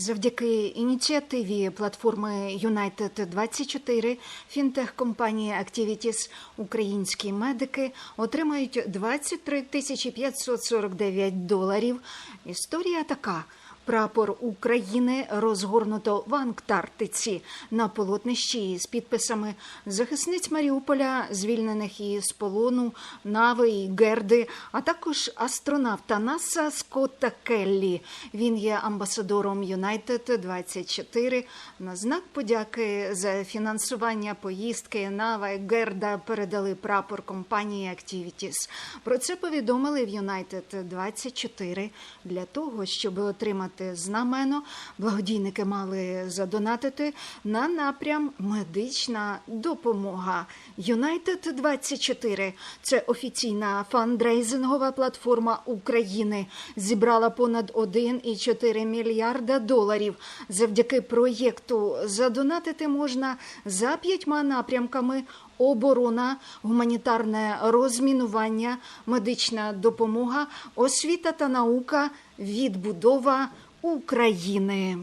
Завдяки ініціативі платформи United 24 фінтех-компанії Activities українські медики отримають 23 тисячі 549 доларів. Історія така. Прапор України розгорнуто в Антарктиці на полотнищі з підписами захисниць Маріуполя, звільнених із полону, Нави і Герди, а також астронавта НАСА Скотта Келлі. Він є амбасадором United 24 На знак подяки за фінансування поїздки Нава і Герда передали прапор компанії Activities. Про це повідомили в United 24 для того, щоб отримати знамено. Благодійники мали задонатити на напрям медична допомога. United 24 – це офіційна фандрейзингова платформа України. Зібрала понад 1,4 мільярда доларів. Завдяки проєкту задонатити можна за п'ятьма напрямками. Оборона, гуманітарне розмінування, медична допомога, освіта та наука, відбудова України.